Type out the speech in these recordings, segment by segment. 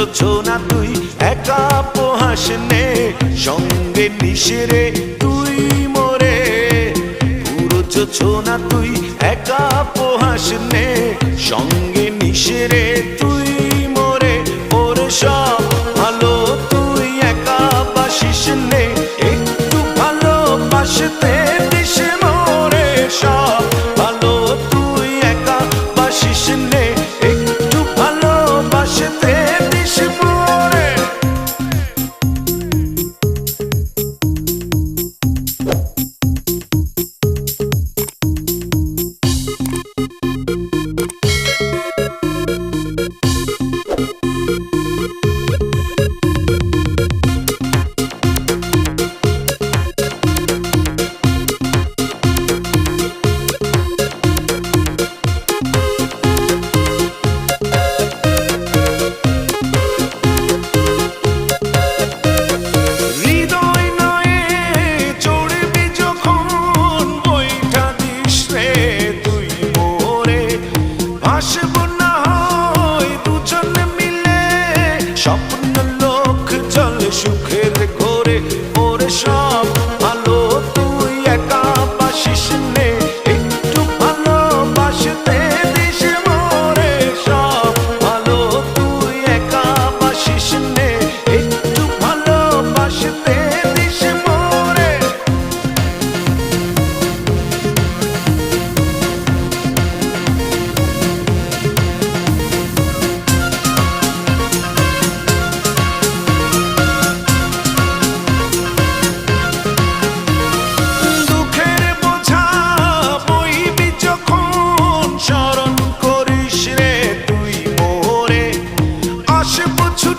পুরো না তুই? একা পোহাস নে সঙ্গে নিশেরে তুই মরে। পুরো না তুই? একা পোহাস নে সঙ্গে নিশেরে তুই মরে। ওর সব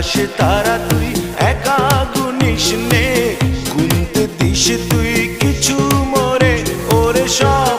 আকাশে তারা তুই একা গুনিস নে। গুনতে দিস তুই কিছু মরে ওরে সব